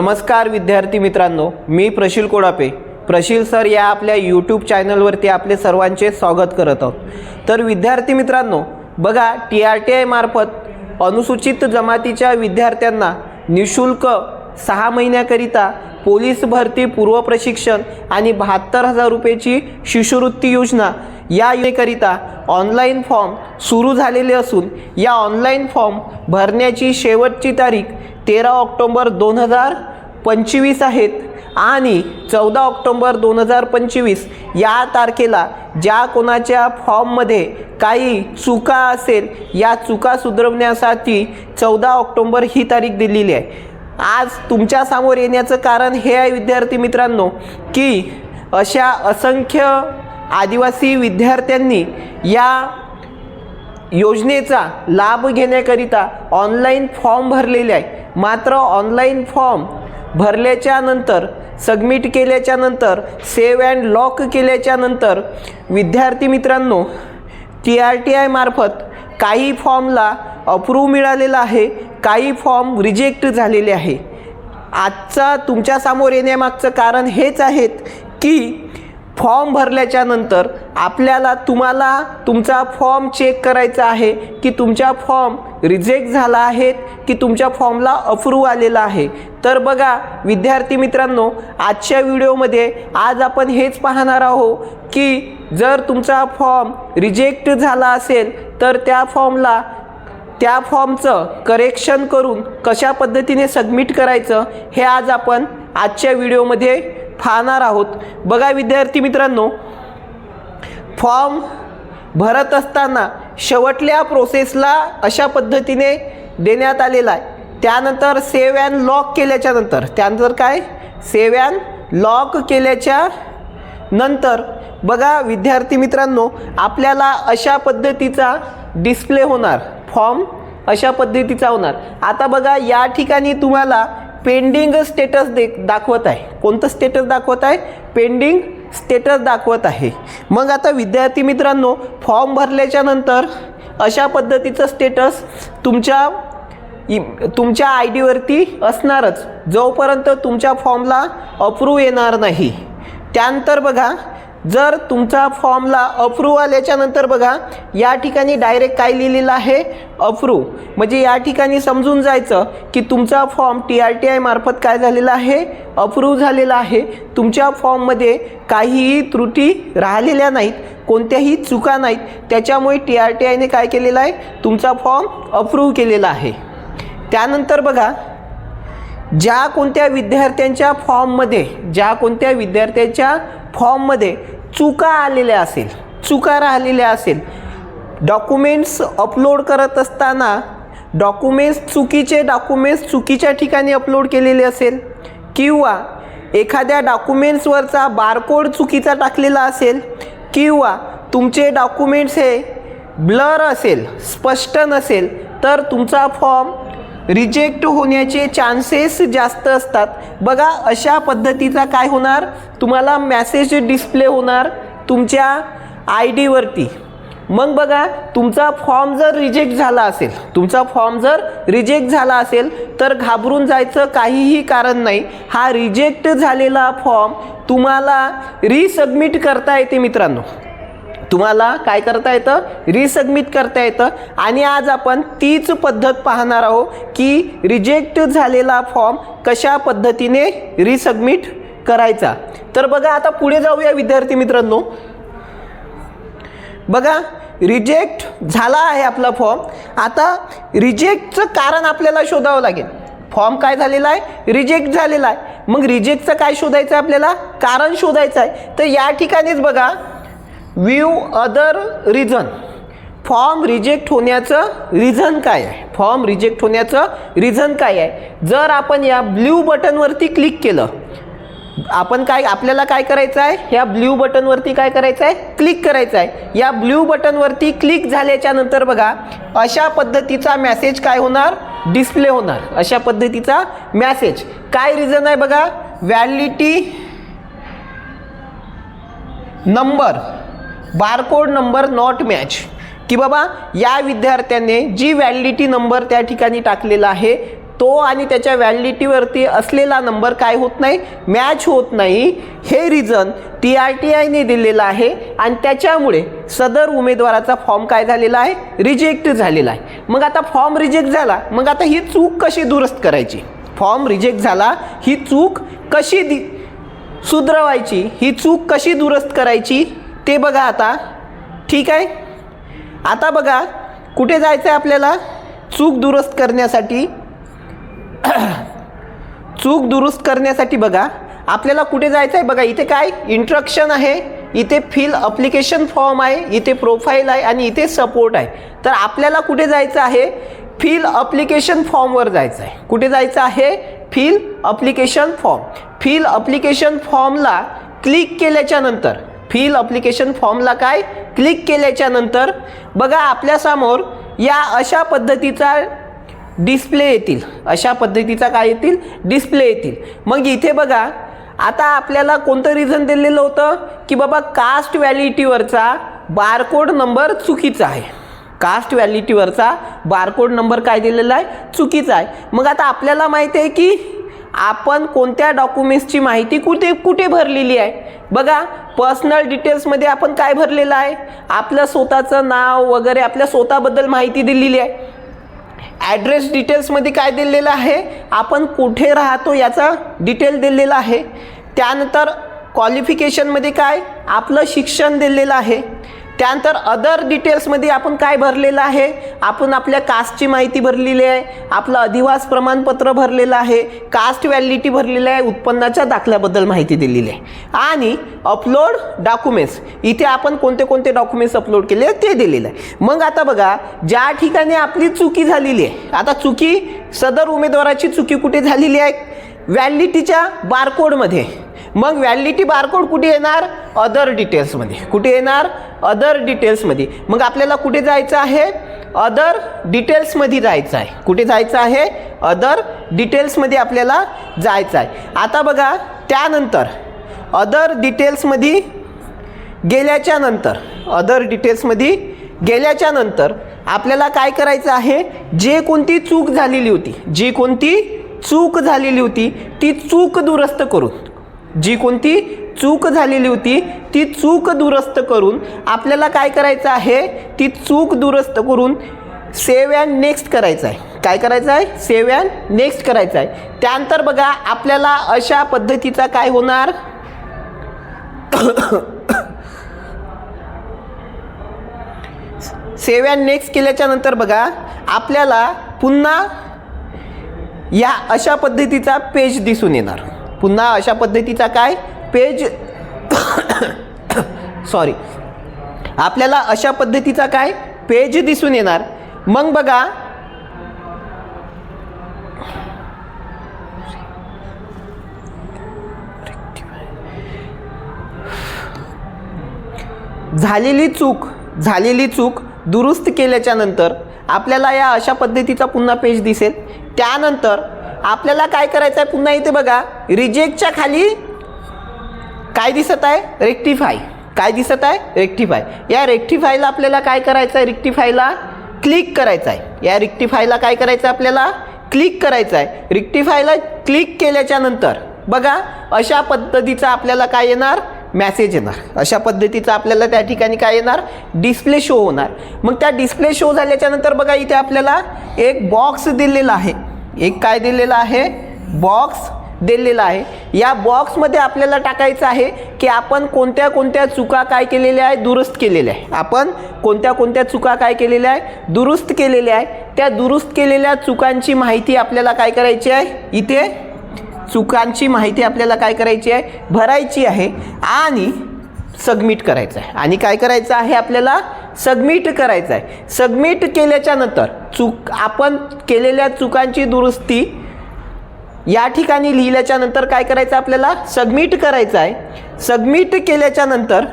नमस्कार विद्यार्थी मित्रांनो मी प्रशील कोडापे. प्रशील सर या आपल्या यूट्यूब चॅनलवरती आपले सर्वांचे स्वागत करत आहोत. तर विद्यार्थी मित्रांनो बघा टी आर टी आयमार्फत अनुसूचित जमातीच्या विद्यार्थ्यांना निशुल्क सहा महिन्याकरिता पोलीस भरती पूर्व प्रशिक्षण आणि बहात्तर हजार रुपयेची शिष्यवृत्ती योजना या योजनेकरिता ऑनलाईन फॉर्म सुरू झालेले असून या ऑनलाईन फॉर्म भरण्याची शेवटची तारीख तेरा ऑक्टोंबर दोन हजार पंचवीस आहेत आणि चौदा ऑक्टोंबर दोन हजार पंचवीस या तारखेला ज्या कोणाच्या फॉर्ममध्ये काही चुका असेल या चुका सुधारण्यासाठी चौदा ऑक्टोंबर ही तारीख दिलेली आहे. आज तुमच्यासमोर येण्याचं कारण हे आहे विद्यार्थी मित्रांनो की अशा असंख्य आदिवासी विद्यार्थ्यांनी या योजनेचा लाभ घेण्याकरिता ऑनलाईन फॉर्म भरलेले आहे. मात्र ऑनलाईन फॉर्म भरल्याच्या नंतर सबमिट केल्याच्यानंतर सेव्ह अँड लॉक केल्याच्यानंतर विद्यार्थी मित्रांनो टी आर टी आयमार्फत काही फॉर्मला अप्रूव्ह मिळालेला आहे. काही फॉर्म रिजेक्ट झालेले आहे. आजचा तुमच्यासमोर येण्यामागचं कारण हेच आहेत की फॉर्म भरल्याच्या नंतर आपल्याला तुम्हाला तुमचा फॉर्म चेक करायचा आहे की तुमच्या फॉर्म रिजेक्ट झाला आहेत की तुमच्या फॉर्मला अप्रूव्ह आलेला आहे. तर बघा विद्यार्थी मित्रांनो आजच्या व्हिडिओमध्ये आज आपण हेच पाहणार आहोत की जर तुमचा फॉर्म रिजेक्ट झाला असेल तर त्या फॉर्मला त्या फॉर्मचं करेक्शन करून कशा पद्धतीने सबमिट करायचं हे आज आपण आजच्या व्हिडिओमध्ये पाहणार आहोत. बघा विद्यार्थी मित्रांनो फॉर्म भरत असताना शेवटल्या प्रोसेसला अशा पद्धतीने देण्यात आलेला आहे. त्यानंतर सेव्ह अँड लॉक केल्याच्यानंतर त्यानंतर काय? सेव्ह अँड लॉक केल्याच्यानंतर बघा विद्यार्थी मित्रांनो आपल्याला अशा पद्धतीचा डिस्प्ले होणार. फॉर्म अशा पद्धतीचा होणार. आता बघा या ठिकाणी तुम्हाला पेंडिंग स्टेटस दे दाखवत आहे. कोणतं स्टेटस दाखवत आहे? पेंडिंग स्टेटस दाखवत आहे. मग आता विद्यार्थी मित्रांनो फॉर्म भरल्याच्या नंतर अशा पद्धतीचं स्टेटस तुमच्या तुमच्या आय डीवरती असणारच. जोपर्यंत तुमच्या फॉर्मला अप्रूव्ह येणार नाही. त्यानंतर बघा जर तुमचा फॉर्मला अप्रूव्ह आल्याच्यानंतर बघा या ठिकाणी डायरेक्ट काय लिहिलेलं आहे? अप्रूव्ह. म्हणजे या ठिकाणी समजून जायचं की तुमचा form T R T I मार्फत काय झालेला आहे? अप्रूव्ह झालेला आहे. तुमच्या फॉर्ममध्ये काहीही त्रुटी राहिलेल्या नाहीत कोणत्याही चुका नाहीत. त्याच्यामुळे टी आर टी आयने काय केलेलं आहे? तुमचा फॉर्म अप्रूव्ह केलेला आहे. त्यानंतर बघा ज्या कोणत्या विद्यार्थ्यांच्या फॉर्ममध्ये ज्या कोणत्या विद्यार्थ्यांच्या फॉर्ममध्ये चुका आलेल्या असेल चुका राहिलेल्या असेल डॉक्युमेंट्स अपलोड करत असताना डॉक्युमेंट्स चुकीचे डॉक्युमेंट्स चुकीच्या ठिकाणी अपलोड केलेले असेल किंवा एखाद्या डॉक्युमेंट्सवरचा बारकोड चुकीचा टाकलेला असेल किंवा तुमचे डॉक्युमेंट्स हे ब्लर असेल स्पष्ट नसेल तर तुमचा फॉर्म रिजेक्ट होण्याचे चान्सेस जास्त असतात. बघा अशा पद्धतीचा काय होणार? तुम्हाला मॅसेज डिस्प्ले होणार तुमच्या आय डीवरती मग बघा तुमचा फॉर्म जर रिजेक्ट झाला असेल तुमचा फॉर्म जर रिजेक्ट झाला असेल तर घाबरून जायचं काहीही कारण नाही. हा रिजेक्ट झालेला फॉर्म तुम्हाला रिसबमिट करता येते मित्रांनो. तुम्हाला काय करता येतं? रिसबमिट करता येतं. आणि आज आपण तीच पद्धत पाहणार आहोत की रिजेक्ट झालेला फॉर्म कशा पद्धतीने रिसबमिट करायचा. तर बघा आता पुढे जाऊया विद्यार्थी मित्रांनो. बघा रिजेक्ट झाला आहे आपला फॉर्म आता रिजेक्टचं कारण आपल्याला शोधावं लागेल. फॉर्म काय झालेला आहे? रिजेक्ट झालेला आहे. मग रिजेक्टचं काय शोधायचं आहे आपल्याला? कारण शोधायचं आहे. तर या ठिकाणीच बघा view other reason form reject होण्याचं रिझन काय आहे? फॉर्म रिजेक्ट होण्याचं रिझन काय आहे? जर आपण या ब्ल्यू बटनवरती क्लिक केलं आपण काय आपल्याला काय करायचं आहे? या ब्ल्यू बटनवरती काय करायचं आहे? क्लिक करायचं आहे. या ब्ल्यू बटनवरती क्लिक झाल्याच्यानंतर बघा अशा पद्धतीचा मॅसेज काय होणार? डिस्प्ले होणार. अशा पद्धतीचा मॅसेज काय रिझन आहे बघा? Validity number barcode number not match. की बाबा या विद्यार्थ्याने जी व्हॅलिडिटी नंबर त्या ठिकाणी टाकलेला आहे तो आणि त्याच्या व्हॅलिडिटीवरती असलेला नंबर काय होत नाही? मॅच होत नाही. हे रिझन टी आर टी आयने दिलेलं आहे आणि त्याच्यामुळे सदर उमेदवाराचा फॉर्म काय झालेला आहे? रिजेक्ट झालेला आहे. मग आता फॉर्म रिजेक्ट झाला मग आता ही चूक कशी दुरुस्त करायची? फॉर्म रिजेक्ट झाला ही चूक कशी दि सुधरवायची? ही चूक कशी दुरुस्त करायची? ते बघा आता. ठीक आहे? आता बघा कुठे जायचं आहे आपल्याला? चूक दुरुस्त करण्यासाठी. चूक दुरुस्त करण्यासाठी बघा. आपल्याला कुठे जायचं आहे बघा इथे काय? इंट्रक्शन आहे. इथे फिल अप्लिकेशन फॉर्म आहे इथे प्रोफाईल आहे आणि इथे सपोर्ट आहे. तर आपल्याला कुठे जायचं आहे? फिल अप्लिकेशन फॉर्मवर जायचं आहे कुठे जायचं आहे? Fill application form fill application फॉर्मला click केल्याच्यानंतर फिल अप्लिकेशन फॉर्मला काय? क्लिक केल्याच्यानंतर बघा आपल्यासमोर या अशा पद्धतीचा डिस्प्ले येतील. अशा पद्धतीचा काय येतील? डिस्प्ले येतील. मग इथे बघा आता आपल्याला कोणतं रिझन दिलेलं होतं? की बाबा कास्ट व्हॅलिटीवरचा बारकोड नंबर चुकीचा आहे. कास्ट व्हॅलिटीवरचा बारकोड नंबर काय दिलेला आहे? चुकीचा आहे. मग आता आपल्याला माहिती आहे की आपण कोणत्या डॉक्युमेंट्सची माहिती कुठे कुठे भरलेली आहे? बघा पर्सनल डिटेल्समध्ये आपण काय भरलेलं आहे? आपलं स्वतःचं नाव वगैरे आपल्या स्वतःबद्दल माहिती दिलेली आहे. ॲड्रेस डिटेल्समध्ये काय दिलेलं आहे? आपण कुठे राहतो याचा डिटेल दिलेला आहे. त्यानंतर क्वालिफिकेशनमध्ये काय? आपलं शिक्षण दिलेलं आहे. त्यानंतर अदर डिटेल्समध्ये आपण काय भरलेलं आहे? आपण आपल्या कास्टची माहिती भरलेली आहे. आपलं अधिवास प्रमाणपत्र भरलेलं आहे. कास्ट व्हॅलिडिटी भरलेलं आहे. उत्पन्नाच्या दाखल्याबद्दल माहिती दिलेली आहे. आणि अपलोड डॉक्युमेंट्स इथे आपण कोणते कोणते डॉक्युमेंट्स अपलोड केले ते दिलेलं आहे. मग आता बघा ज्या ठिकाणी आपली चुकी झालेली आहे. आता चुकी सदर उमेदवाराची चुकी कुठे झालेली आहे? व्हॅलिडिटीच्या बारकोडमध्ये मग व्हॅलिडिटी बारकोड कुठे येणार? अदर डिटेल्समध्ये कुठे येणार? अदर डिटेल्समध्ये मग आपल्याला कुठे जायचं आहे? अदर डिटेल्समध्ये जायचं आहे. कुठे जायचं आहे? अदर डिटेल्समध्ये आपल्याला जायचं आहे. आता बघा त्यानंतर अदर डिटेल्समध्ये गेल्याच्यानंतर अदर डिटेल्समध्ये गेल्याच्यानंतर आपल्याला काय करायचं आहे? जे कोणती चूक झालेली होती जी कोणती चूक झालेली होती ती चूक दुरुस्त करून जी कोणती चूक झालेली होती ती चूक दुरुस्त करून आपल्याला काय करायचं आहे? ती चूक दुरुस्त करून सेव्ह अँड नेक्स्ट करायचं आहे. काय करायचं आहे? सेव्ह अँड नेक्स्ट करायचं आहे. त्यानंतर बघा आपल्याला अशा पद्धतीचा काय होणार? सेव्ह अँड नेक्स्ट केल्याच्यानंतर बघा आपल्याला पुन्हा या अशा पद्धतीचा पेज दिसून येणार. पुन्हा अशा पद्धतीचा काय? पेज सॉरी आपल्याला अशा पद्धतीचा काय? पेज दिसून येणार. मग बघा. झालेली चूक झालेली चूक दुरुस्त केल्याच्यानंतर आपल्याला या अशा पद्धतीचा पुन्हा पेज दिसेल. त्यानंतर आपल्याला काय करायचं आहे पुन्हा इथे बघा. रिजेक्टच्या खाली काय दिसत आहे? रेक्टिफाय काय दिसत आहे? रेक्टिफाय या रेक्टिफायला आपल्याला काय करायचं आहे रेक्टिफायला क्लिक करायचं आहे या रेक्टिफायला काय करायचं आहे आपल्याला? क्लिक करायचं आहे रेक्टिफायला क्लिक केल्याच्यानंतर बघा अशा पद्धतीचा आपल्याला काय येणार? मॅसेज येणार. अशा पद्धतीचा आपल्याला त्या ठिकाणी काय येणार? डिस्प्ले शो होणार. मग त्या डिस्प्ले शो झाल्याच्यानंतर बघा इथे आपल्याला एक बॉक्स दिलेला आहे. एक काय दिलेलं आहे? बॉक्स दिलेला आहे. या बॉक्समध्ये आपल्याला टाकायचं आहे की आपण कोणत्या कोणत्या चुका काय केलेल्या आहे दुरुस्त केलेल्या आहे आपण कोणत्या कोणत्या चुका काय केलेल्या आहे दुरुस्त केलेल्या आहे त्या दुरुस्त केलेल्या चुकांची माहिती आपल्याला काय करायची आहे? इथे चुकांची माहिती आपल्याला काय करायची आहे? भरायची आहे आणि सबमिट करायचं आहे. आणि काय करायचं आहे आपल्याला? सबमिट करायचं आहे सबमिट केल्याच्यानंतर चूक आपण केलेल्या चुकांची दुरुस्ती या ठिकाणी लिहिल्याच्या नंतर काय करायचं आपल्याला? सबमिट करायचं आहे सबमिट केल्याच्यानंतर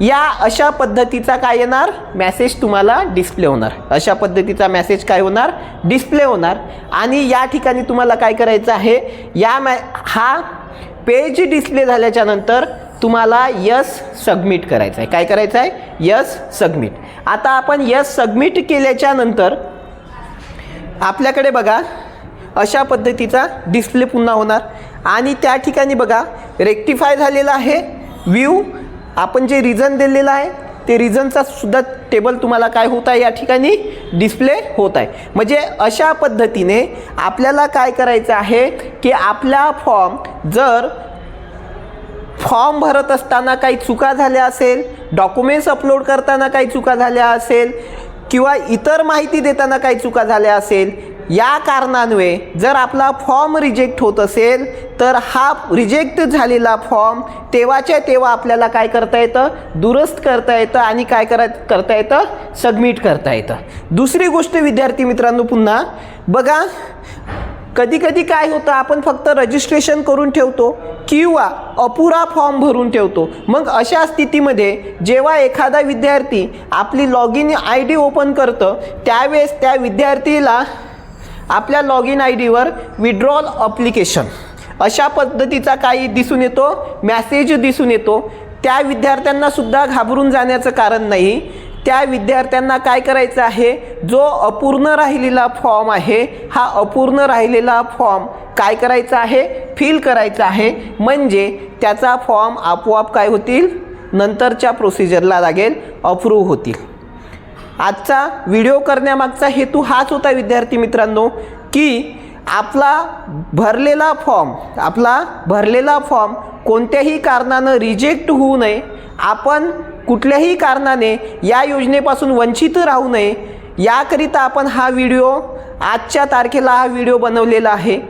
या अशा पद्धतीचा काय येणार? मॅसेज तुम्हाला डिस्प्ले होणार. अशा पद्धतीचा मॅसेज काय होणार? डिस्प्ले होणार. आणि या ठिकाणी तुम्हाला काय करायचं आहे? या मॅ हा पेज डिस्प्ले झाल्याच्यानंतर तुम्हाला यस सबमिट करायचं आहे काय करायचं आहे यस सबमिट. आता आपण यस सबमिट केल्याच्यानंतर आपल्याकडे बघा अशा पद्धतीचा डिस्प्ले पुन्हा होणार. आणि त्या ठिकाणी बघा रेक्टिफाय झालेला आहे. व्ह्यू आपण जे रिझन दिलेलं आहे ते रिझनचा सुद्धा टेबल तुम्हाला काय होत आहे या ठिकाणी? डिस्प्ले होत आहे. म्हणजे अशा पद्धतीने आपल्याला काय करायचं आहे की आपला फॉर्म जर फॉर्म भरत असताना काही चुका झाल्या असेल डॉक्युमेंट्स अपलोड करताना काही चुका झाल्या असेल किंवा इतर माहिती देताना काही चुका झाल्या असेल या कारणांमुळे जर आपला फॉर्म रिजेक्ट होत असेल तर हा रिजेक्ट झालेला फॉर्म तेव्हाच्या तेव्हा आपल्याला काय करता येतं? दुरुस्त करता येतं आणि काय करा करता येतं? सबमिट करता येतं. दुसरी गोष्ट विद्यार्थी मित्रांनो पुन्हा बघा कधी कधी काय होतं आपण फक्त रजिस्ट्रेशन करून ठेवतो किंवा अपुरा फॉर्म भरून ठेवतो. मग अशा स्थितीमध्ये जेव्हा एखादा विद्यार्थी आपली log in I D open करतं त्यावेळेस त्या विद्यार्थीला आपल्या लॉग इन आय डीवर विड्रॉल अप्लिकेशन अशा पद्धतीचा काही दिसून येतो मॅसेज दिसून येतो. त्या विद्यार्थ्यांनासुद्धा घाबरून जाण्याचं कारण नाही. त्या विद्यार्थ्यांना काय करायचं आहे? जो अपूर्ण राहिलेला फॉर्म आहे हा अपूर्ण राहिलेला फॉर्म काय करायचा आहे? फिल करायचा आहे. म्हणजे त्याचा फॉर्म आपोआप काय होतील? नंतरच्या प्रोसिजरला लागेल अप्रूव्ह होतील. आजचा व्हिडिओ करण्यामागचा हेतू हाच होता विद्यार्थी मित्रांनो की आपला भरलेला फॉर्म आपला भरलेला फॉर्म कोणत्याही कारणानं रिजेक्ट होऊ नये. आपण कुठल्याही कारणाने या योजनेपासून वंचित राहू नये. याकरिता आपण हा व्हिडिओ आजच्या तारखेला हा व्हिडिओ बनवलेला आहे.